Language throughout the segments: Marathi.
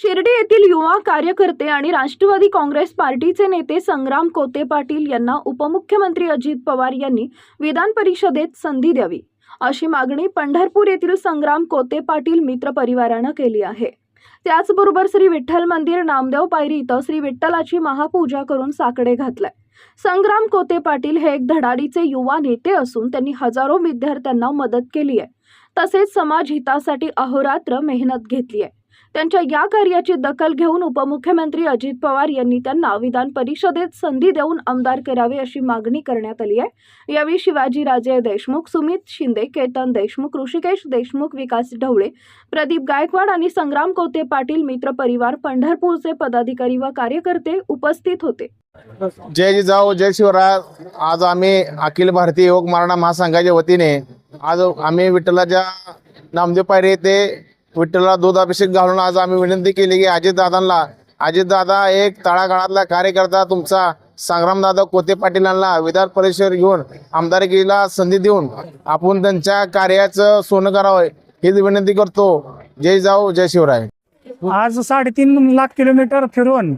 शिर्डी येथील युवा कार्यकर्ते आणि राष्ट्रवादी काँग्रेस पार्टीचे नेते संग्राम कोते पाटील यांना उपमुख्यमंत्री अजित पवार यांनी विधान परिषदेत संधी द्यावी. अशी मागणी पंढरपूर येथील संग्राम कोते पाटील मित्र परिवारानं केली आहे. त्याचबरोबर श्री विठ्ठल मंदिर नामदेव पायरी इथं श्री विठ्ठलाची महापूजा करून साकडे घातलाय. संग्राम कोते पाटील हे एक धडाडीचे युवा नेते असून त्यांनी हजारो विद्यार्थ्यांना मदत केली आहे तसेच समाज हितासाठी अहोरात्र मेहनत घेतली आहे त्यांच्या या कार्याची दखल घेऊन उपमुख्यमंत्री अजित पवार यांनी त्यांना विधान परिषदेत संधी देऊन आमदार करावे अशी मागणी करण्यात आली आहे. यावेळी शिवाजीराजे देशमुख सुमित शिंदे केतन देशमुख ऋषिकेश देशमुख विकास ढवळे प्रदीप गायकवाड आणि संग्राम कोते पाटील मित्र परिवार पंढरपूरचे पदाधिकारी व कार्यकर्ते उपस्थित होते. जय जिजाऊ जय शिवराज आज आम्ही अखिल भारतीय योग मराठा महासंघाच्या वतीने आज आम्ही विठ्ठलाच्या नामदेव पायरी येथे विठ्ठला दूध अभिषेक घालून आज आम्ही विनंती केली की अजितदादांना अजितदादा एक तळागाळातला कार्यकर्ता तुमचा संग्रामदादा कोते पाटीलांना विधान परिषद घेऊन आमदारकीला संधी देऊन आपण त्यांच्या कार्याचं सोनं करावं हीच विनंती करतो. जय जाऊ जय शिवराय. आज साडेतीन लाख किलोमीटर फिरून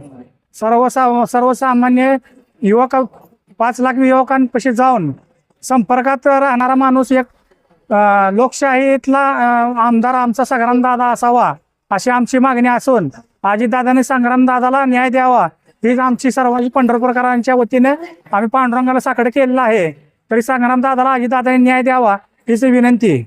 सर्वसा सर्वसामान्य युवक पाच लाख युवकांपाशी जाऊन संपर्कात राहणारा माणूस एक लोकशाहीतला आमदार आमचा संग्रामदादा असावा अशी आमची मागणी असून अजितदादाने संग्रामदादाला न्याय द्यावा हीच आमची सर्वांची पंढरपूरकरांच्या वतीने आम्ही पांडुरंगाला साकडं केलेलं आहे. तरी संग्रामदादाला अजितदादाने न्याय द्यावा हीच विनंती. आहे